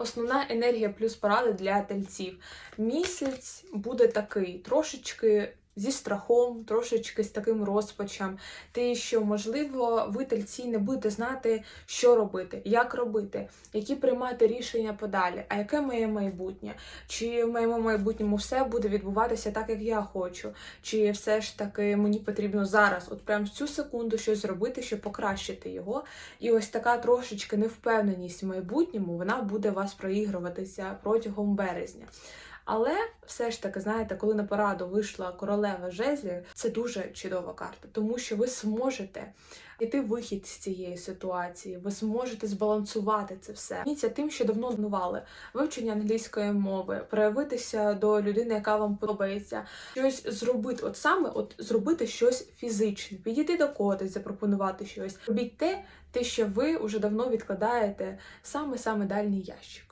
Основна енергія плюс поради для тельців. Місяць буде такий, трошечки зі страхом, трошечки з таким розпачем. Те, що, можливо, ви тельці не будете знати, що робити, як робити, які приймати рішення подалі, а яке моє майбутнє? Чи в моєму майбутньому все буде відбуватися так, як я хочу? Чи все ж таки мені потрібно зараз, от прямо в цю секунду щось зробити, щоб покращити його? І ось така трошечки невпевненість в майбутньому вона буде вас проігруватися протягом березня. Але все ж таки, знаєте, коли на пораду вийшла королева жезлів, це дуже чудова карта, тому що ви зможете знайти вихід з цієї ситуації, ви зможете збалансувати це все. Міться тим, що давно планували вивчення англійської мови, проявитися до людини, яка вам подобається, щось зробити, от саме от зробити щось фізичне, підійти до когось, запропонувати щось. Робіть те, те, що ви вже давно відкладаєте саме саме дальній ящик.